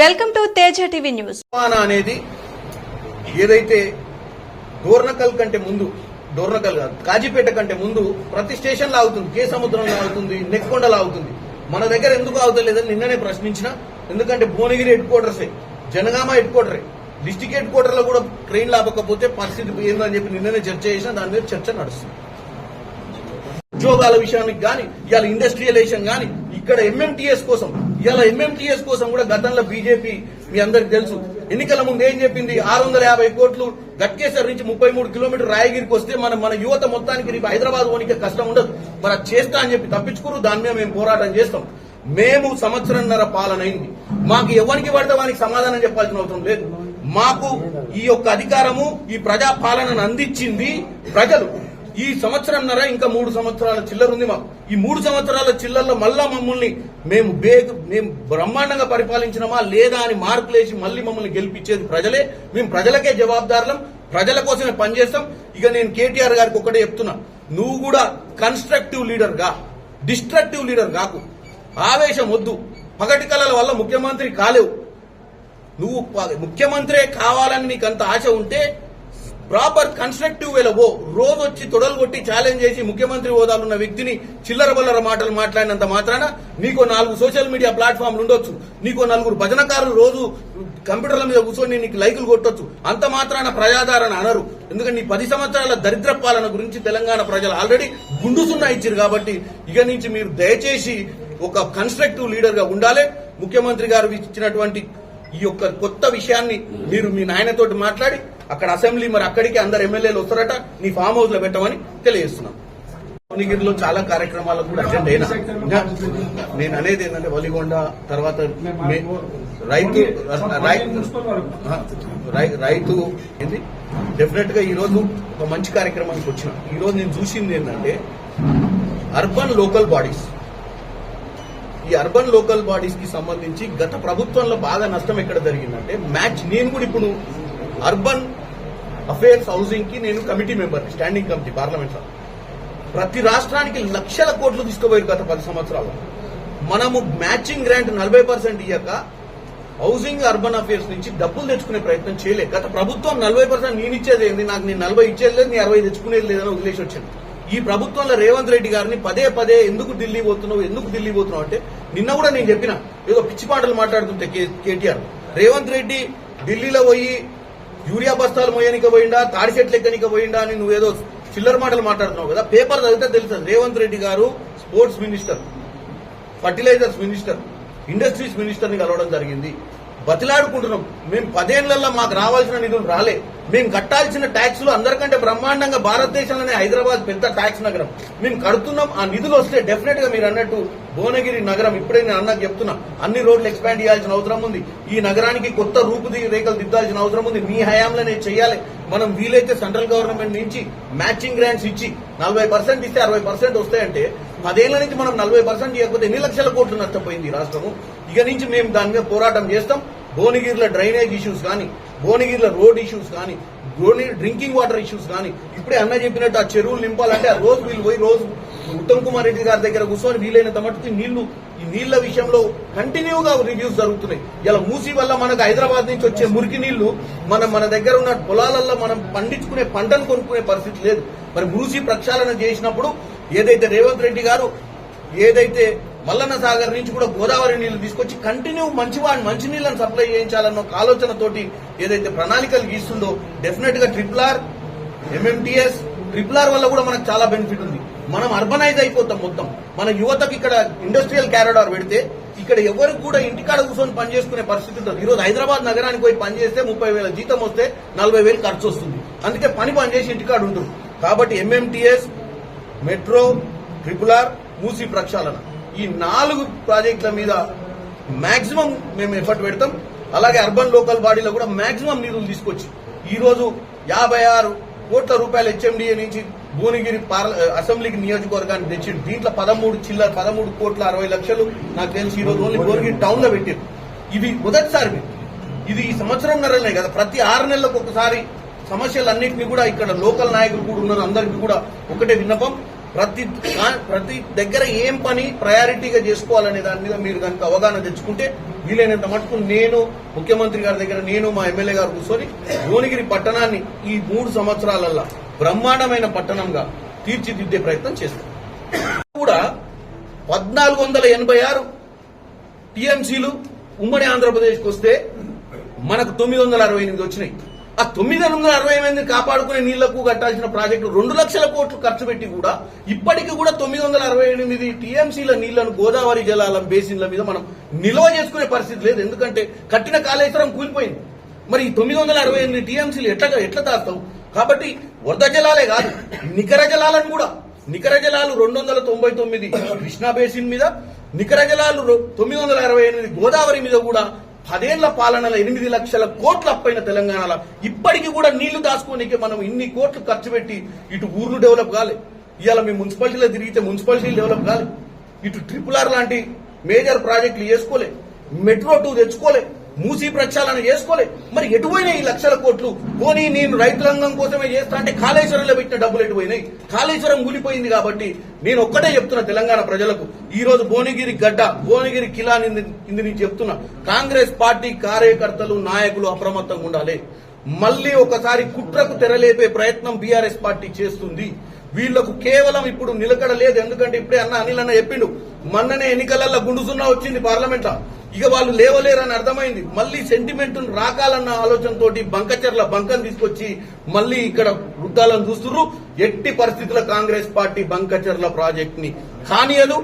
Welcome to Teja TV news. రవాణా అనేది ఏదైతే డోర్నకల్ కంటే ముందు డోర్నకల్ కాదు కాజీపేట కంటే ముందు ప్రతి స్టేషన్ లాగుతుంది. కే సముద్రం లాగుతుంది నెక్కొండ లాగుతుంది. మన దగ్గర ఎందుకు అవుతలేదని నిన్ననే ప్రశ్నించిన. ఎందుకంటే భువనగిరి హెడ్ క్వార్టర్సే జనగామ హెడ్ క్వార్టరే డిస్టిక్ హెడ్ క్వార్టర్లో కూడా ట్రైన్ లాపకపోతే పరిస్థితి ఏందని చెప్పి నిన్ననే చర్చ చేసిన దాని మీద చర్చ నడుస్తుంది. ఉద్యోగాల విషయానికి కానీ ఇవాళ ఇండస్ట్రియలైజేషన్ కానీ ఇక్కడ ఎంఎంటీఎస్ కోసం ఇవాళ ఎంఎంటీఎస్ కోసం కూడా గతంలో బీజేపీ మీ అందరికి తెలుసు. ఎన్నికల ముందు ఏం చెప్పింది? ఆరు వందల యాభై కోట్లు గట్కేశ్వర్ నుంచి ముప్పై మూడు కిలోమీటర్ రాయగిరికి వస్తే మన మన యువత మొత్తానికి రేపు హైదరాబాద్ పోనీకే కష్టం ఉండదు. మరి చేస్తా అని చెప్పి తప్పించుకోరు దాని మీద మేము పోరాటం చేస్తాం. మేము సంవత్సరంన్నర పాలన అయింది. మాకు ఎవరికి పడితే వానికి సమాధానం చెప్పాల్సిన అవసరం లేదు. మాకు ఈ యొక్క అధికారము ఈ ప్రజా పాలనను అందించింది ప్రజలు. ఈ సంవత్సరంన్నర ఇంకా మూడు సంవత్సరాల చిల్లర ఉంది మాకు. ఈ మూడు సంవత్సరాల చిల్లర్లో మళ్ళా మమ్మల్ని మేము బేగ్ మేము బ్రహ్మాండంగా పరిపాలించినమా లేదా అని మార్కులేసి మళ్ళీ మమ్మల్ని గెలిపించేది ప్రజలే. మేము ప్రజలకే జవాబుదారులం ప్రజల కోసమే పనిచేస్తాం. ఇక నేను కేటీఆర్ గారికి ఒకటే చెప్తున్నా. నువ్వు కూడా కన్స్ట్రక్టివ్ లీడర్గా డిస్ట్రక్టివ్ లీడర్ కాకు. ఆవేశం వద్దు. పగటి కళల వల్ల ముఖ్యమంత్రి కాలేవు. నువ్వు ముఖ్యమంత్రి ముఖ్యమంత్రే కావాలని నీకు అంత ఆశ ఉంటే ప్రాపర్ కన్స్ట్రక్టివ్ వేలో ఓ రోజు వచ్చి తొడలు కొట్టి ఛాలెంజ్ చేసి ముఖ్యమంత్రి హోదాలో ఉన్న వ్యక్తిని చిల్లర బల్లర మాటలు మాట్లాడినంత మాత్రాన నీకో నాలుగు సోషల్ మీడియా ప్లాట్ఫామ్లు ఉండొచ్చు. నీకో నలుగురు భజనకారులు రోజు కంప్యూటర్ల మీద కూర్చొని నీకు లైకులు కొట్టొచ్చు. అంత మాత్రాన ప్రజాదరణ అనరు. ఎందుకంటే నీ పది సంవత్సరాల దరిద్ర పాలన గురించి తెలంగాణ ప్రజలు ఆల్రెడీ గుండు సున్నా ఇచ్చారు కాబట్టి ఇక నుంచి మీరు దయచేసి ఒక కన్స్ట్రక్టివ్ లీడర్గా ఉండాలి. ముఖ్యమంత్రి గారు ఇచ్చినటువంటి ఈ యొక్క కొత్త విషయాన్ని మీరు మీ నాయనతోటి మాట్లాడి అక్కడ అసెంబ్లీ మరి అక్కడికి అందరు ఎమ్మెల్యేలు వస్తారట నీ ఫామ్ హౌస్లో పెట్టమని తెలియజేస్తున్నాం. భువనగిరిలో చాలా కార్యక్రమాలకు కూడా అటెండ్ అయినా. నేను అనేది ఏంటంటే వలిగొండ తర్వాత రైతు రైతు ఏంది? డెఫినెట్గా ఈ రోజు ఒక మంచి కార్యక్రమానికి వచ్చిన. ఈ రోజు నేను చూసింది ఏంటంటే అర్బన్ లోకల్ బాడీస్ ఈ అర్బన్ లోకల్ బాడీస్కి సంబంధించి గత ప్రభుత్వంలో బాగా నష్టం ఎక్కడ జరిగిందంటే మ్యాచ్ నేను కూడా ఇప్పుడు అర్బన్ అఫేర్స్ హౌసింగ్కి నేను కమిటీ మెంబర్ స్టాండింగ్ కమిటీ పార్లమెంట్లో ప్రతి రాష్ట్రానికి లక్షల కోట్లు తీసుకుపోయారు గత పది సంవత్సరాలు. మనము మ్యాచింగ్ గ్రాంట్ నలభై పర్సెంట్ ఇయ్యాక హౌసింగ్ అర్బన్ అఫేర్స్ నుంచి డబ్బులు తెచ్చుకునే ప్రయత్నం చేయలేదు గత ప్రభుత్వం నలభై పర్సెంట్ నేను ఇచ్చేది ఏంది? నాకు నేను నలభై ఇచ్చేది లేదు నీ అరవై తెచ్చుకునేది లేదని వదిలేసి వచ్చింది. ఈ ప్రభుత్వంలో రేవంత్ రెడ్డి గారిని పదే పదే ఎందుకు ఢిల్లీ పోతున్నావు ఎందుకు ఢిల్లీ పోతున్నావు అంటే నిన్న కూడా నేను చెప్పిన. ఏదో పిచ్చి పాటలు మాట్లాడుతుంటే కే- కేటీఆర్. రేవంత్ రెడ్డి ఢిల్లీలో పోయి యూరియా బస్తాలు మోయనిక పోయిండా తాడి చెట్లు ఎక్కనిక పోయిండా అని నువ్వేదో చిల్లర మాటలు మాట్లాడుతున్నావు కదా. పేపర్ చదివితే తెలుస్తుంది. రేవంత్ రెడ్డి గారు sports minister fertilizers minister industries మినిస్టర్ని కలవడం జరిగింది. బతిలాడుకుంటున్నాం. మేము పదేళ్ళలో మాకు రావాల్సిన నిధులు రాలే. మేము కట్టాల్సిన ట్యాక్సులు అందరికంటే బ్రహ్మాండంగా భారతదేశంలోనే హైదరాబాద్ పెద్ద ట్యాక్స్ నగరం. మేము కడుతున్నాం. ఆ నిధులు వస్తే డెఫినెట్గా మీరు అన్నట్టు భువనగిరి నగరం ఇప్పుడే నేను అన్నకు చెప్తున్నా అన్ని రోడ్లు ఎక్స్పాండ్ చేయాల్సిన అవసరం ఉంది. ఈ నగరానికి కొత్త రూపురేఖలు దిద్దాల్సిన అవసరం ఉంది. మీ హయాంలోనే చేయాలి. మనం వీలైతే సెంట్రల్ గవర్నమెంట్ నుంచి మ్యాచింగ్ గ్రాంట్స్ ఇచ్చి నలభై పర్సెంట్ ఇస్తే అరవై పర్సెంట్ వస్తాయంటే పదేళ్ళ నుంచి మనం నలభై పర్సెంట్ ఇవ్వకపోతే ఎన్ని లక్షల కోట్లు నష్టపోయింది ఈ రాష్ట్రము? ఇక నుంచి మేము దాని మీద పోరాటం చేస్తాం. భువనగిరిలో డ్రైనేజ్ ఇష్యూస్ కానీ భువనగిరిలో రోడ్ ఇష్యూస్ కానీ భువనగిరి డ్రింకింగ్ వాటర్ ఇష్యూస్ కానీ ఇప్పుడే అన్న చెప్పినట్టు ఆ చెరువులు నింపాలంటే ఆ రోజు వీళ్ళు పోయి రోజు ఉత్తమ్ కుమార్ రెడ్డి గారి దగ్గర కూర్చొని వీలైనంత మట్టుకు నీళ్ళు ఈ నీళ్ళ విషయంలో కంటిన్యూగా రివ్యూస్ జరుగుతున్నాయి. ఇలా మూసి వల్ల మనకు హైదరాబాద్ నుంచి వచ్చే మురికి నీళ్ళు మనం మన దగ్గర ఉన్న పొలాలలో మనం పండించుకునే పంటను కొనుక్కునే పరిస్థితి లేదు. మరి మూసి ప్రక్షాళన చేసినప్పుడు ఏదైతే రేవంత్ రెడ్డి గారు ఏదైతే మల్లన్న సాగర్ నుంచి కూడా గోదావరి నీళ్ళు తీసుకొచ్చి కంటిన్యూ మంచి మంచి నీళ్ళని సప్లై చేయించాలన్న ఒక ఆలోచనతోటి ఏదైతే ప్రణాళికలు గీస్తుందో డెఫినెట్గా triple R MMTS triple R వల్ల కూడా మనకు చాలా బెనిఫిట్ ఉంది. మనం అర్బనైజ్ అయిపోతాం మొత్తం. మన యువతకు ఇక్కడ ఇండస్ట్రియల్ క్యారిడార్ పెడితే ఇక్కడ ఎవరు కూడా ఇంటికాడ కూర్చొని పనిచేసుకునే పరిస్థితి ఉంటుంది ఈ రోజు హైదరాబాద్ నగరానికి పోయి పనిచేస్తే ముప్పై వేల జీతం వస్తే నలభై వేలు ఖర్చు వస్తుంది. అందుకే పని పని చేసి ఇంటికాడ ఉంటుంది కాబట్టి MMTS metro triple R Musi ప్రక్షాళన. ఈ నాలుగు ప్రాజెక్టుల మీద మాక్సిమం మేము ఎఫర్ట్ పెడతాం. అలాగే అర్బన్ లోకల్ బాడీలో కూడా మాక్సిమం నిధులు తీసుకొచ్చి ఈ రోజు యాభై ఆరు కోట్ల రూపాయలు హెచ్ఎండిఏ నుంచి భువనగిరి పార్ల అసెంబ్లీకి నియోజకవర్గాన్ని తెచ్చిండు. దీంట్లో పదమూడు చిల్లర పదమూడు కోట్ల అరవై లక్షలు నాకు తెలిసి. ఈ రోజు ఓన్లీ భువనగిరి టౌన్లో పెట్టారు. ఇవి మొదటిసారి ఇది ఈ సంవత్సరం నెలనే కదా. ప్రతి ఆరు నెలలకు ఒకసారి సమస్యలన్నింటినీ కూడా ఇక్కడ లోకల్ నాయకులు కూడా ఉన్నారు. అందరికీ కూడా ఒకటే విన్నపం. ప్రతి ప్రతి దగ్గర ఏం పని ప్రయారిటీగా చేసుకోవాలనే దాని మీద మీరు కనుక అవగాహన తెచ్చుకుంటే వీలైనంత మటుకు నేను ముఖ్యమంత్రి గారి దగ్గర నేను మా ఎమ్మెల్యే గారు కూర్చొని భువనగిరి పట్టణాన్ని ఈ మూడు సంవత్సరాలల్లో బ్రహ్మాండమైన పట్టణంగా తీర్చిదిద్దే ప్రయత్నం చేస్తాం. కూడా పద్నాలుగు వందల ఎనభై ఆరు టీఎంసీలు ఉమ్మడి ఆంధ్రప్రదేశ్కి వస్తే మనకు తొమ్మిది వందల అరవై ఎనిమిది వచ్చినాయి. ఆ తొమ్మిది వందల అరవై ఎనిమిది కాపాడుకునే నీళ్ళకు కట్టాల్సిన ప్రాజెక్టు రెండు లక్షల కోట్లు ఖర్చు పెట్టి కూడా ఇప్పటికీ కూడా తొమ్మిది వందల అరవై ఎనిమిది టీఎంసీల నీళ్ళను గోదావరి జలాల బేసిన్ల మీద మనం నిల్వ చేసుకునే పరిస్థితి లేదు. ఎందుకంటే కట్టిన కాళేశ్వరం కూలిపోయింది. మరి ఈ తొమ్మిది వందల అరవై ఎనిమిది టీఎంసీలు ఎట్లా ఎట్లా దాస్తావు? కాబట్టి వరద జలాలే కాదు నికర జలాలను కూడా. నికర జలాలు రెండు వందల తొంభై తొమ్మిది కృష్ణా బేసిన్ మీద నికర జలాలు తొమ్మిది వందల అరవై ఎనిమిది గోదావరి మీద కూడా పదేళ్ళ పాలనలో ఎనిమిది లక్షల కోట్లు అప్పైన తెలంగాణలో ఇప్పటికీ కూడా నీళ్ళు దాచుకోనికి మనం ఇన్ని కోట్లు ఖర్చు పెట్టి ఇటు ఊర్లు డెవలప్ కాలే. ఇవాళ మీ మున్సిపాలిటీలో తిరిగితే మున్సిపాలిటీలు డెవలప్ కాలే. ఇటు ట్రిపుల్ ఆర్ లాంటి మేజర్ ప్రాజెక్టులు చేసుకోలే. Metro two తెచ్చుకోలే. మూసీ ప్రక్షాళన చేసుకోలే. మరి ఎటుపోయినాయి ఈ లక్షల కోట్లు? పోనీ నేను రైతులంగం కోసమే చేస్తా అంటే కాళేశ్వరంలో పెట్టిన డబ్బులు ఎటుపోయినాయి కాళేశ్వరం కూలిపోయింది కాబట్టి నేను ఒక్కటే చెప్తున్నా తెలంగాణ ప్రజలకు. ఈ రోజు భువనగిరి గడ్డ భువనగిరి కిలా ఇంది నేను చెప్తున్నా. కాంగ్రెస్ పార్టీ కార్యకర్తలు నాయకులు అప్రమత్తంగా ఉండాలి. మళ్ళీ ఒకసారి కుట్రకు తెరలేపే ప్రయత్నం బీఆర్ఎస్ పార్టీ చేస్తుంది. వీళ్ళకు కేవలం ఇప్పుడు నిలకడ లేదు. ఎందుకంటే ఇప్పుడే అన్న అనిల్ అన్న చెప్పిండు. మొన్ననే ఎన్నికలలో గుండుసున్నా వచ్చింది పార్లమెంట్ ఇక వాళ్ళు లేవలేరని అర్థమైంది. మళ్ళీ సెంటిమెంట్ రాకాలన్న ఆలోచనతోటి బంకచర్ల బంకం తీసుకొచ్చి మళ్ళీ ఇక్కడ వృద్ధాలను చూస్తున్నారు ఎట్టి పరిస్థితుల కాంగ్రెస్ పార్టీ బంకచర్ల ప్రాజెక్ట్ని కానియదు.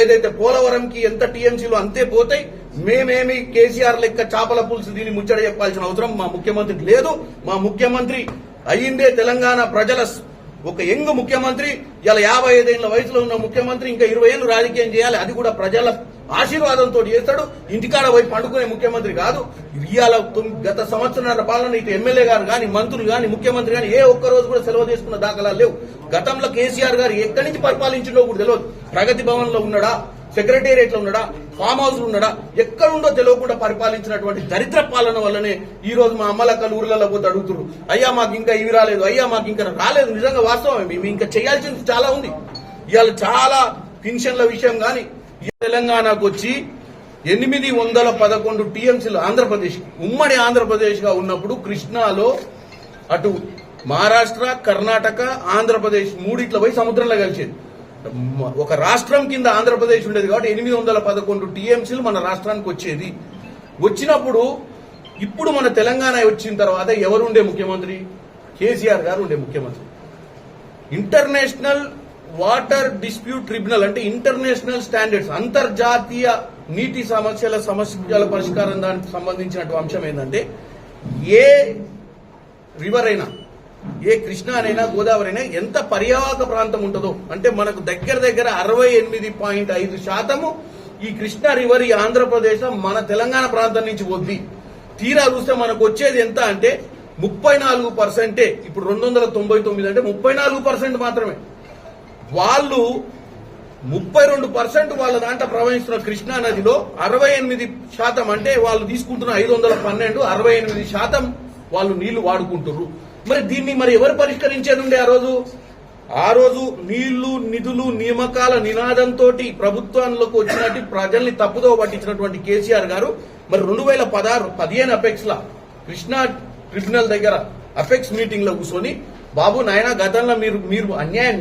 ఏదైతే పోలవరంకి ఎంత టీఎంసీలు అంతే పోతాయి. మేమేమి కేసీఆర్ లెక్క చేపల పులుసు దీన్ని ముచ్చట చెప్పాల్సిన అవసరం మా ముఖ్యమంత్రికి లేదు. మా ముఖ్యమంత్రి అయ్యిందే తెలంగాణ ప్రజల ఒక యంగ్ ముఖ్యమంత్రి. ఇలా యాభై ఐదేళ్ళ వయసులో ఉన్న ముఖ్యమంత్రి ఇంకా ఇరవై ఏళ్ళు రాజకీయం చేయాలి. అది కూడా ప్రజల ఆశీర్వాదంతో చేస్తాడు. ఇంటికాడ పోయి పండుకునే ముఖ్యమంత్రి కాదు. ఇవాళ గత సంవత్సరాల పాలన ఇటు ఎమ్మెల్యే గారు కానీ మంత్రులు కానీ ముఖ్యమంత్రి కానీ ఏ ఒక్క రోజు కూడా సెలవు తీసుకున్న దాఖలాలు లేవు. గతంలో కేసీఆర్ గారు ఎక్కడి నుంచి పరిపాలించిండో కూడా తెలియదు ప్రగతి భవన్లో ఉన్నాడా? సెక్రటేరియట్లో ఉన్నాడా? ఫామ్ హౌస్లో ఉన్నాడా? ఎక్కడుండో తెలియకుండా పరిపాలించినటువంటి దరిద్ర పాలన వల్లనే ఈ రోజు మా అమ్మలక్కలు ఊర్లలో పోతే అడుగుతున్నారు అయ్యా మాకు ఇంకా ఇవి రాలేదు. అయ్యా మాకు ఇంకా రాలేదు. నిజంగా వాస్తవం మేము ఇంకా చేయాల్సింది చాలా ఉంది. ఇవాళ చాలా పెన్షన్ల విషయం కానీ తెలంగాణకు వచ్చి ఎనిమిది వందల పదకొండు టీఎంసీలు ఆంధ్రప్రదేశ్ ఉమ్మడి ఆంధ్రప్రదేశ్గా ఉన్నప్పుడు కృష్ణాలో అటు మహారాష్ట్ర కర్ణాటక ఆంధ్రప్రదేశ్ మూడిట్ల పోయి సముద్రంలో కలిసేది. ఒక రాష్ట్రం కింద ఆంధ్రప్రదేశ్ ఉండేది కాబట్టి ఎనిమిది వందల పదకొండు టీఎంసీలు మన రాష్ట్రానికి వచ్చేది. వచ్చినప్పుడు ఇప్పుడు మన తెలంగాణ వచ్చిన తర్వాత ఎవరుండే ముఖ్యమంత్రి? కేసీఆర్ గారు ఉండే ముఖ్యమంత్రి. ఇంటర్నేషనల్ వాటర్ డిస్ప్యూట్ ట్రిబ్యునల్ అంటే ఇంటర్నేషనల్ స్టాండర్డ్స్ అంతర్జాతీయ నీటి సమస్యల సమస్యల పరిష్కారం దానికి సంబంధించిన అంశం ఏంటంటే ఏ రివర్ అయినా ఏ కృష్ణానైనా గోదావరి అయినా ఎంత పర్యావరక ప్రాంతం ఉంటుందో అంటే మనకు దగ్గర దగ్గర అరవై ఎనిమిది పాయింట్ ఐదు శాతము ఈ కృష్ణా రివర్ ఈ ఆంధ్రప్రదేశ్ మన తెలంగాణ ప్రాంతం నుంచి వద్ది తీరా చూస్తే మనకు వచ్చేది ఎంత అంటే ముప్పై నాలుగు పర్సెంటే ఇప్పుడు రెండు వందల తొంభై తొమ్మిది అంటే ముప్పై నాలుగు పర్సెంట్ మాత్రమే. వాళ్ళు ముప్పై రెండు పర్సెంట్ వాళ్ళ దాంట్లో ప్రవహిస్తున్న కృష్ణా నదిలో అరవై ఎనిమిది శాతం అంటే వాళ్ళు తీసుకుంటున్న ఐదు వందల పన్నెండు అరవై ఎనిమిది శాతం వాళ్ళు నీళ్ళు వాడుకుంటున్నారు మరి దీన్ని మరి ఎవరు పరిష్కరించేది ఉండే ఆ రోజు? ఆ రోజు నీళ్ళు నిధులు నియామకాల నినాదంతో ప్రభుత్వంలోకి వచ్చినట్టు ప్రజల్ని తప్పుదో పట్టించినటువంటి కేసీఆర్ గారు మరి రెండు వేల పదహారు పదిహేను అపెక్స్ లా కృష్ణా ట్రిబ్యునల్ దగ్గర అపెక్స్ మీటింగ్లో కూర్చొని బాబు నాయన గతంలో మీరు మీరు అన్యాయం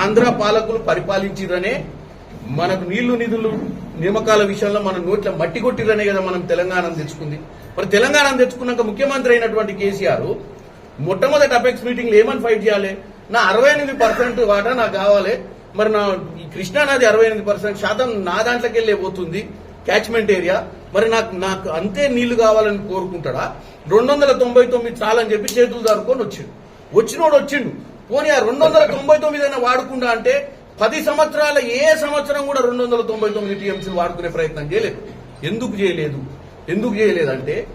ఆంధ్ర పాలకులు పరిపాలించిరనే మనకు నీళ్ళు నిధులు నియామకాల విషయంలో మన నోట్ల మట్టి కొట్టిరనే కదా మనం తెలంగాణ తెచ్చుకుంది. మరి తెలంగాణ తెచ్చుకున్నాక ముఖ్యమంత్రి అయినటువంటి కేసీఆర్ మొట్టమొదటి అపెక్స్ మీటింగ్ ఏమని ఫైట్ చేయాలి? నా అరవై ఎనిమిది పర్సెంట్ వాటా నాకు కావాలి. మరి నా ఈ కృష్ణా నది అరవై ఎనిమిది పర్సెంట్ శాతం నా దాంట్లోకి వెళ్ళే పోతుంది. Catchment area. మరి నాకు నాకు అంతే నీళ్ళు కావాలని కోరుకుంటాడా? రెండు వందల తొంభై తొమ్మిది చాలని చెప్పి చేతులు దారుకొని వచ్చాడు. వచ్చినోడు వచ్చిండు. పోనీ ఆ రెండు వందల తొంభై తొమ్మిది అయినా వాడుకుండా అంటే పది సంవత్సరాల ఏ సంవత్సరం కూడా రెండు వందల తొంభై తొమ్మిది టీఎంసీలు వాడుకునే ప్రయత్నం చేయలేదు. ఎందుకు చేయలేదు? ఎందుకు చేయలేదంటే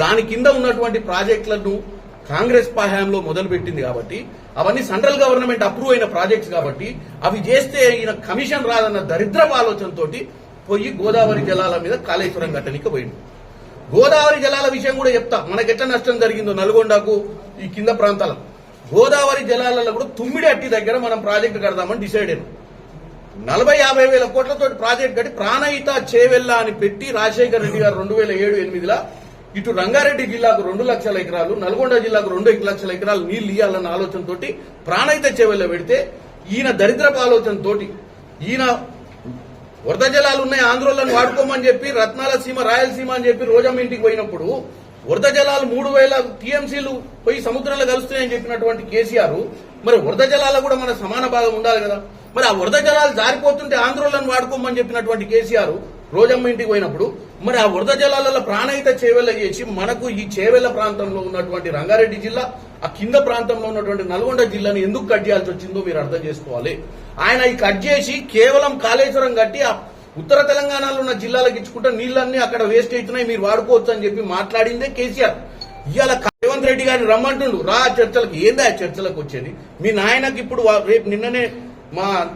దాని కింద ఉన్నటువంటి ప్రాజెక్టులను కాంగ్రెస్ హయాంలో మొదలుపెట్టింది కాబట్టి అవన్నీ సెంట్రల్ గవర్నమెంట్ అప్రూవ్ అయిన ప్రాజెక్ట్స్ కాబట్టి అవి చేస్తే ఈయన కమిషన్ రాదన్న దరిద్రపు ఆలోచనతోటి పోయి గోదావరి జలాల మీద కాళేశ్వరం గట్టనికి పోయిండు. గోదావరి జలాల విషయం కూడా చెప్తా. మనకెట్లా నష్టం జరిగిందో నల్గొండకు ఈ కింద ప్రాంతాలకు. గోదావరి జలాలలో కూడా తుమ్మిడి అట్టి దగ్గర మనం ప్రాజెక్టు కడదామని డిసైడ్ అయినాం. నలభై యాభై వేల కోట్లతో ప్రాజెక్ట్ కట్టి ప్రాణహిత చేవెల్ల అని పెట్టి రాజశేఖర రెడ్డి గారు రెండు వేల ఏడు ఎనిమిదిలో ఇటు రంగారెడ్డి జిల్లాకు రెండు లక్షల ఎకరాలు నల్గొండ జిల్లాకు రెండు లక్షల ఎకరాలు నీళ్ళు ఇవ్వాలన్న ఆలోచనతోటి ప్రాణహిత చేవెల్ల పెడితే ఈయన దరిద్రపు ఆలోచనతోటి ఈయన వరద జలాలు ఉన్నాయి ఆంధ్రోలను వాడుకోమని చెప్పి రత్నాల సీమ రాయలసీమ అని చెప్పి రోజమ్మ ఇంటికి పోయినప్పుడు వరద జలాలు మూడు వేల టీఎంసీలు పోయి సముద్రంలో కలుస్తున్నాయని చెప్పినటువంటి కేసీఆర్ మరి వరద జలాల కూడా మన సమాన భాగం ఉండాలి కదా. మరి ఆ వరద జలాలు జారిపోతుంటే ఆంధ్రోలను వాడుకోమని చెప్పినటువంటి కేసీఆర్ రోజమ్మ ఇంటికి పోయినప్పుడు మరి ఆ వరద జలాలలో ప్రాణహిత చేవెళ్ళ చేసి మనకు ఈ చేవెళ్ళ ప్రాంతంలో ఉన్నటువంటి రంగారెడ్డి జిల్లా ఆ కింద ప్రాంతంలో ఉన్నటువంటి నల్గొండ జిల్లాని ఎందుకు కట్ చేయాల్సి వచ్చిందో మీరు అర్థం చేసుకోవాలి. ఆయన ఈ కట్ చేసి కేవలం కాళేశ్వరం కట్టి ఆ ఉత్తర తెలంగాణలో ఉన్న జిల్లాలకు ఇచ్చుకుంటే నీళ్ళన్నీ అక్కడ వేస్ట్ అవుతున్నాయి మీరు వాడుకోవచ్చు అని చెప్పి మాట్లాడిందే కేసీఆర్. ఇవాళ రేవంత్ రెడ్డి గారిని రమ్మంటుండు రా చర్చలకు. ఏందా చర్చలకు వచ్చేది? మీ నాయనకి ఇప్పుడు వా- రేపు నిన్ననే మా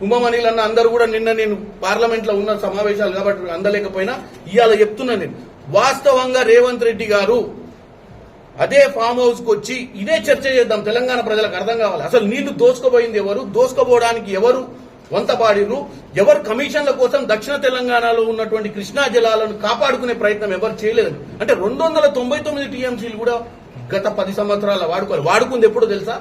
కుంభమణిలు అన్న అందరూ కూడా నిన్న నేను పార్లమెంట్లో ఉన్న సమావేశాలు కాబట్టి అందలేకపోయినా ఇవాళ చెప్తున్నా నేను. వాస్తవంగా రేవంత్ రెడ్డి గారు అదే ఫామ్ హౌస్కు వచ్చి ఇదే చర్చ చేద్దాం తెలంగాణ ప్రజలకు అర్థం కావాలి. అసలు నీళ్ళు దోసుకోబోయింది ఎవరు? దోసుకోబోవడానికి ఎవరు వంతపాడిరు ఎవరు కమిషన్ల కోసం దక్షిణ తెలంగాణలో ఉన్నటువంటి కృష్ణా జలాలను కాపాడుకునే ప్రయత్నం ఎవరు చేయలేదు. అంటే రెండు వందల తొంభై తొమ్మిది టీఎంసీలు కూడా గత పది సంవత్సరాల వాడుకోవాలి. వాడుకుంది ఎప్పుడు తెలుసా?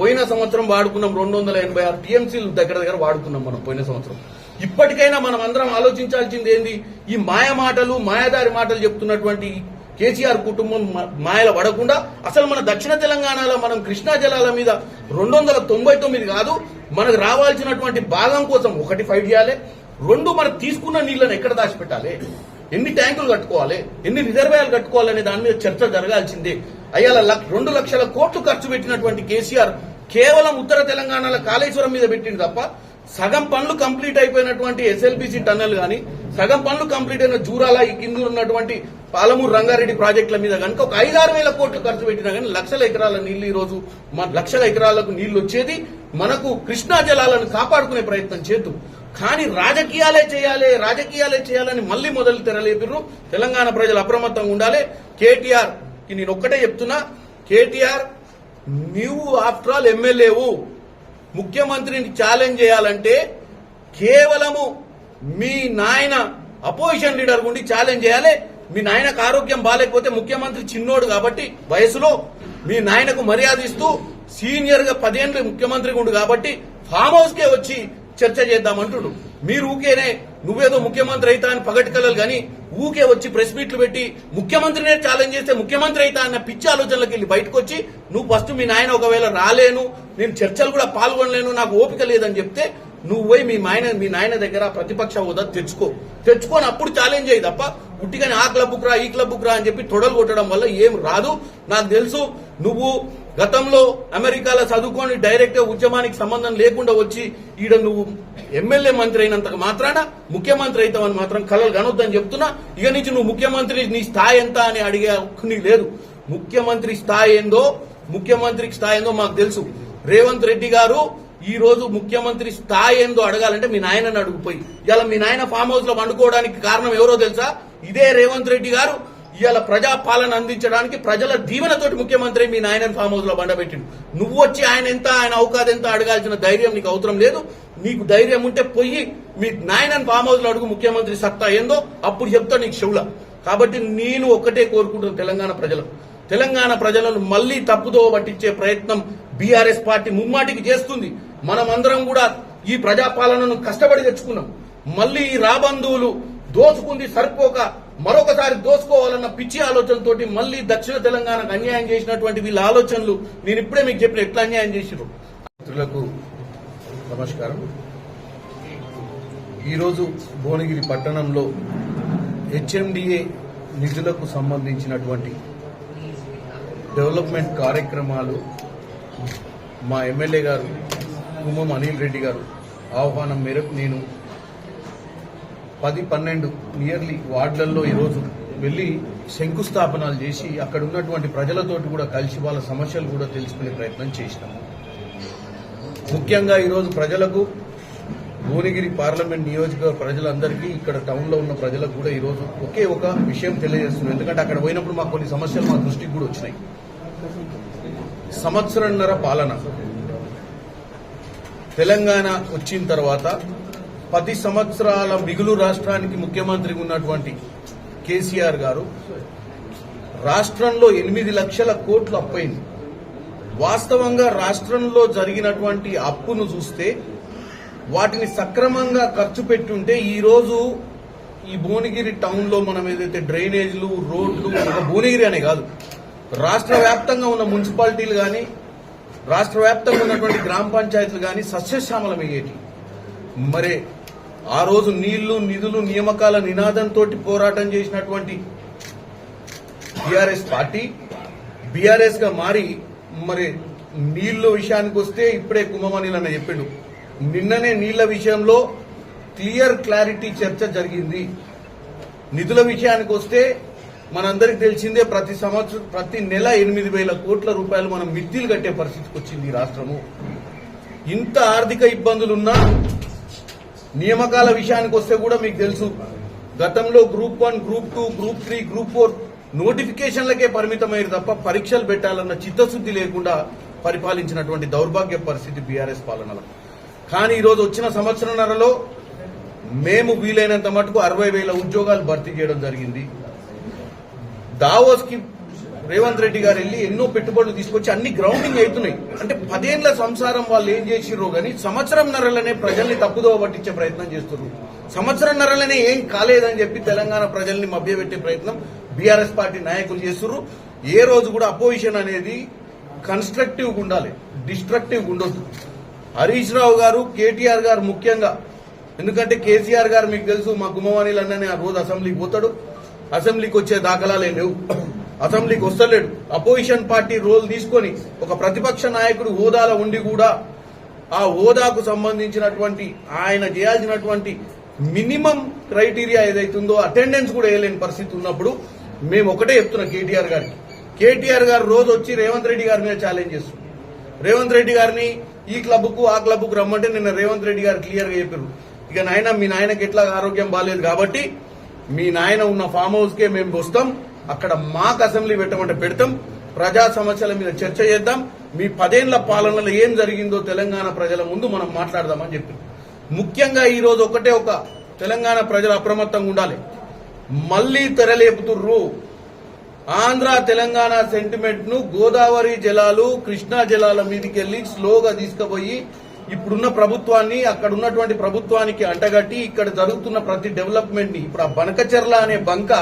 పోయిన సంవత్సరం వాడుకున్నాం రెండు వందల ఎనభై ఆరు టీఎంసీలు దగ్గర దగ్గర వాడుకున్నాం మనం పోయిన సంవత్సరం. ఇప్పటికైనా మనం అందరం ఆలోచించాల్సింది ఏంది? ఈ మాయ మాటలు మాయాదారి మాటలు చెప్తున్నటువంటి కేసీఆర్ కుటుంబం మాయల పడకుండా అసలు మన దక్షిణ తెలంగాణలో మనం కృష్ణా జలాల మీద రెండు వందల తొంభై తొమ్మిది కాదు మనకు రావాల్సినటువంటి భాగం కోసం ఒకటి ఫైట్ చేయాలి. రెండు మనం తీసుకున్న నీళ్ళను ఎక్కడ దాచిపెట్టాలి? ఎన్ని ట్యాంకులు కట్టుకోవాలి? ఎన్ని రిజర్వాయర్లు కట్టుకోవాలనే దాని మీద చర్చ జరగాల్సిందే. అయ్యాల రెండు లక్షల కోట్లు ఖర్చు పెట్టినటువంటి కేసీఆర్ కేవలం ఉత్తర తెలంగాణలో కాళేశ్వరం మీద పెట్టింది తప్ప సగం పనులు కంప్లీట్ అయిపోయినటువంటి ఎస్ఎల్బిసి టన్నల్ కానీ సగం పనులు కంప్లీట్ అయిన జూరాల ఈ కింద ఉన్నటువంటి పాలమూరు రంగారెడ్డి ప్రాజెక్టుల మీద కనుక ఒక ఐదారు వేల కోట్లు ఖర్చు పెట్టినా కానీ లక్షల ఎకరాల నీళ్ళు ఈ రోజు మన లక్షల ఎకరాలకు నీళ్ళు వచ్చేది మనకు కృష్ణా జలాలను కాపాడుకునే ప్రయత్నం చేద్దాం. కానీ రాజకీయాలే చేయాలి రాజకీయాలే చేయాలని మళ్ళీ మొదలు తెరలేపిర్రు. తెలంగాణ ప్రజలు అప్రమత్తంగా ఉండాలి. కేటీఆర్కి నేను ఒక్కటే చెప్తున్నా. కేటీఆర్ నీవు ఆఫ్టర్ ఆల్ ఎమ్మెల్యేవు. ముఖ్యమంత్రిని ఛాలెంజ్ చేయాలంటే కేవలము మీ నాయన అపోజిషన్ లీడర్ గుండి ఛాలెంజ్ చేయాలి. మీ నాయనకు ఆరోగ్యం బాగాలేకపోతే ముఖ్యమంత్రి చిన్నోడు కాబట్టి వయసులో మీ నాయనకు మర్యాద ఇస్తూ సీనియర్గా పదేళ్ళు ముఖ్యమంత్రి ఉండు కాబట్టి ఫామ్ హౌస్ కే వచ్చి చర్చ చేద్దామంటుడు మీరు ఊకేనే నువ్వేదో ముఖ్యమంత్రి అయితా అని పగటి కలలు కానీ ఊకే వచ్చి ప్రెస్ మీట్లు పెట్టి ముఖ్యమంత్రినే ఛాలెంజ్ చేస్తే ముఖ్యమంత్రి అయితా అన్న పిచ్చి ఆలోచనలకు వెళ్ళి బయటకు వచ్చి నువ్వు ఫస్ట్ మీ నాయన ఒకవేళ రాలేను నేను చర్చలు కూడా పాల్గొనలేను నాకు ఓపిక లేదని చెప్తే నువ్వు పోయి మీ నాయన మీ నాయన దగ్గర ప్రతిపక్ష హోదా తెచ్చుకో. తెచ్చుకొని అప్పుడు ఛాలెంజ్ అయ్యి తప్ప ఉట్టిగానే ఆ క్లబ్కు రా ఈ క్లబ్కు రా అని చెప్పి తొడలు కొట్టడం వల్ల ఏం రాదు. నాకు తెలుసు నువ్వు గతంలో అమెరికాలో చదువుకొని డైరెక్ట్గా ఉద్యమానికి సంబంధం లేకుండా వచ్చి ఈడ నువ్వు ఎమ్మెల్యే మంత్రి అయినంత మాత్రాన ముఖ్యమంత్రి అవుతావని మాత్రం కలలు కనొద్దని చెప్తున్నా. ఇక నుంచి నువ్వు ముఖ్యమంత్రి నీ స్థాయి ఎంత అని అడిగే హక్కు లేదు. ముఖ్యమంత్రి స్థాయి ఏందో ముఖ్యమంత్రికి స్థాయి ఏందో మాకు తెలుసు. రేవంత్ రెడ్డి గారు ఈ రోజు ముఖ్యమంత్రి స్థాయి ఏందో అడగాలంటే మీ నాయనని అడుగుపోయి ఇలా మీ నాయన ఫామ్ హౌస్లో వండుకోవడానికి కారణం ఎవరో తెలుసా? ఇదే రేవంత్ రెడ్డి గారు ఇవాళ ప్రజా పాలన అందించడానికి ప్రజల దీవెనతోటి ముఖ్యమంత్రి మీ నాయన ఫామ్ హౌస్లో బండబెట్టిండు. నువ్వు వచ్చి ఆయన ఎంత ఆయన అవకాశం ఎంత అడగాల్సిన ధైర్యం నీకు అవసరం లేదు. నీకు ధైర్యం ఉంటే పోయి మీ నాయనని ఫామ్ హౌస్లో అడుగు ముఖ్యమంత్రి సత్తా ఏందో అప్పుడు చెప్తా నీకు శివుల కాబట్టి నేను ఒక్కటే కోరుకుంటున్నాను తెలంగాణ ప్రజలకు. తెలంగాణ ప్రజలను మళ్ళీ తప్పుదో పట్టించే ప్రయత్నం బీఆర్ఎస్ పార్టీ ముమ్మాటికి చేస్తుంది. మనమందరం కూడా ఈ ప్రజాపాలనను కష్టపడి తెచ్చుకున్నాం. మళ్ళీ ఈ రాబంధువులు దోచుకుంది సరిపోక మరొకసారి దోసుకోవాలన్న పిచ్చి ఆలోచనతోటి మళ్ళీ దక్షిణ తెలంగాణకు అన్యాయం చేసినటువంటి వీళ్ళ ఆలోచనలు నేను ఇప్పుడే మీకు చెప్పిన ఎట్లా అన్యాయం చేసిరు మిత్రులకు నమస్కారం. ఈరోజు భువనగిరి పట్టణంలో హెచ్ఎండిఏ నిధులకు సంబంధించినటువంటి డెవలప్మెంట్ కార్యక్రమాలు మా ఎమ్మెల్యే గారు కుమ్మం అనిల్ రెడ్డి గారు. ఆహ్వానం మేరకు నేను పది పన్నెండు నియర్లీ వార్డులలో ఈరోజు వెళ్ళి శంకుస్థాపనాలు చేసి అక్కడ ఉన్నటువంటి ప్రజలతోటి కూడా కలిసి వాళ్ళ సమస్యలు కూడా తెలుసుకునే ప్రయత్నం చేసినాము ముఖ్యంగా ఈరోజు ప్రజలకు భువనగిరి పార్లమెంట్ నియోజకవర్గ ప్రజలందరికీ ఇక్కడ టౌన్లో ఉన్న ప్రజలకు కూడా ఈరోజు ఒకే ఒక విషయం తెలియజేస్తున్నాం ఎందుకంటే అక్కడ పోయినప్పుడు మాకు కొన్ని సమస్యలు మా దృష్టికి కూడా వచ్చినాయి. సంవత్సరంన్నర పాలన. తెలంగాణ వచ్చిన తర్వాత పది సంవత్సరాల మిగులు రాష్ట్రానికి ముఖ్యమంత్రిగా ఉన్నటువంటి కేసీఆర్ గారు రాష్ట్రంలో ఎనిమిది లక్షల కోట్లు అప్పైంది వాస్తవంగా రాష్ట్రంలో జరిగినటువంటి అప్పును చూస్తే వాటిని సక్రమంగా ఖర్చు పెట్టుంటే ఈరోజు ఈ భువనగిరి టౌన్లో మనం ఏదైతే డ్రైనేజ్లు రోడ్లు భువనగిరి అనే కాదు రాష్ట్ర వ్యాప్తంగా ఉన్న మున్సిపాలిటీలు కానీ రాష్ట్ర వ్యాప్తంగా ఉన్నటువంటి గ్రామ పంచాయతీలు కానీ సస్యశ్యామలం మరి ఆ రోజు నీళ్ళు నిధులు నియామకాల నినాదంతో పోరాటం చేసినటువంటి బీఆర్ఎస్ పార్టీ బీఆర్ఎస్గా మారి మరి నీళ్ళ విషయానికి వస్తే ఇప్పుడే కుంభమణిలు అన్న చెప్పిండు. నిన్ననే నీళ్ళ విషయంలో క్లియర్ క్లారిటీ చర్చ జరిగింది. నిధుల విషయానికి వస్తే మనందరికి తెలిసిందే ప్రతి సంవత్సరం ప్రతి నెల ఎనిమిది వేల కోట్ల రూపాయలు మనం మిత్తిలు కట్టే పరిస్థితికి వచ్చింది ఈ రాష్ట్రము. ఇంత ఆర్థిక ఇబ్బందులున్నా నియామకాల విషయానికి వస్తే కూడా మీకు తెలుసు గతంలో group one group two group three group four నోటిఫికేషన్లకే పరిమితమయ్యారు తప్ప పరీక్షలు పెట్టాలన్న చిత్తశుద్ధి లేకుండా పరిపాలించినటువంటి దౌర్భాగ్య పరిస్థితి బీఆర్ఎస్ పాలనలో. కానీ ఈరోజు వచ్చిన సంవత్సరంన్నరలో మేము వీలైనంత మటుకు అరవై వేల ఉద్యోగాలు భర్తీ చేయడం జరిగింది. దావోస్కి రేవంత్ రెడ్డి గారు వెళ్ళి ఎన్నో పెట్టుబడులు తీసుకొచ్చి అన్ని గ్రౌండింగ్ అవుతున్నాయి. అంటే పదేళ్ళ సంసారం వాళ్ళు ఏం చేసిర్రో కానీ సంవత్సరం నరలనే ప్రజల్ని తప్పుదోవ పట్టించే ప్రయత్నం చేస్తున్నారు సంవత్సరం నరలనే ఏం కాలేదని చెప్పి తెలంగాణ ప్రజల్ని మభ్యపెట్టే ప్రయత్నం బీఆర్ఎస్ పార్టీ నాయకులు చేస్తున్నారు ఏ రోజు కూడా అపోజిషన్ అనేది కన్స్ట్రక్టివ్ ఉండాలి డిస్ట్రక్టివ్ ఉండొద్దు. హరీష్ రావు గారు కేటీఆర్ గారు ముఖ్యంగా. ఎందుకంటే కేసీఆర్ గారు మీకు తెలుసు మా గుమ్మవాణిలు అన్ననే ఆ రోజు అసెంబ్లీకి పోతాడు. అసెంబ్లీకి వచ్చే దాఖలాలే లేవు. అసెంబ్లీకి వస్తలేడు. అపోజిషన్ పార్టీ రోల్ తీసుకొని ఒక ప్రతిపక్ష నాయకుడు హోదాలో ఉండి కూడా ఆ హోదాకు సంబంధించినటువంటి ఆయన చేయాల్సినటువంటి మినిమం క్రైటీరియా ఏదైతుందో అటెండెన్స్ కూడా వేయలేని పరిస్థితి ఉన్నప్పుడు మేము ఒకటే చెప్తున్నాం కేటీఆర్ గారికి. కేటీఆర్ గారు రోజు వచ్చి రేవంత్ రెడ్డి గారి మీద ఛాలెంజ్ చేస్తున్నాం రేవంత్ రెడ్డి గారిని ఈ క్లబ్కు ఆ క్లబ్కు రమ్మంటే నిన్న రేవంత్ రెడ్డి గారు క్లియర్గా చెప్పారు ఇక నాయన మీ నాయనకి ఎట్లా ఆరోగ్యం బాగాలేదు కాబట్టి మీ నాయన ఉన్న ఫామ్ హౌస్ కే మేము వస్తాం. అక్కడ మాకు అసెంబ్లీ పెట్టమంటే పెడతాం. ప్రజా సమస్యల మీద చర్చ చేద్దాం. మీ పదేళ్ళ పాలనలో ఏం జరిగిందో తెలంగాణ ప్రజల ముందు మనం మాట్లాడదామని చెప్పి. ముఖ్యంగా ఈ రోజు ఒకటే ఒక తెలంగాణ ప్రజలు అప్రమత్తంగా ఉండాలి. మళ్ళీ తెరలేపుతుర్రు. ఆంధ్ర తెలంగాణ సెంటిమెంట్ను గోదావరి జలాలు కృష్ణా జలాల మీదకి వెళ్ళి స్లోగా తీసుకుపోయి ఇప్పుడున్న ప్రభుత్వాన్ని అక్కడ ఉన్నటువంటి ప్రభుత్వానికి అంటగట్టి ఇక్కడ జరుగుతున్న ప్రతి డెవలప్మెంట్ని ఇప్పుడు ఆ బనకచెర్ల అనే బంక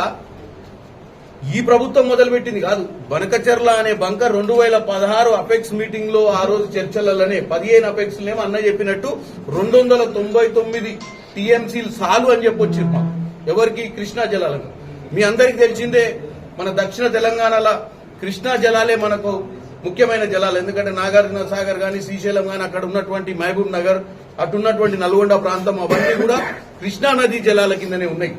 ఈ ప్రభుత్వం మొదలుపెట్టింది కాదు. బనకచెర్ల అనే బంక రెండు వేల పదహారు అపెక్స్ మీటింగ్లో ఆ రోజు చర్చలలోనే పదిహేను అపెక్స్ లేమో అన్న చెప్పినట్టు రెండు వందల తొంభై తొమ్మిది టీఎంసీలు సాలు అని చెప్పొచ్చారు మాకు. ఎవరికి? కృష్ణా జలాలకు. మీ అందరికి తెలిసిందే మన దక్షిణ తెలంగాణలో కృష్ణా జలాలే మనకు ముఖ్యమైన జలాలు. ఎందుకంటే నాగార్జున సాగర్ గాని శ్రీశైలం గాని అక్కడ ఉన్నటువంటి మహబూబ్ నగర్ అటున్నటువంటి నల్గొండ ప్రాంతం అవన్నీ కూడా కృష్ణా నదీ జలాల కిందనే ఉన్నాయి.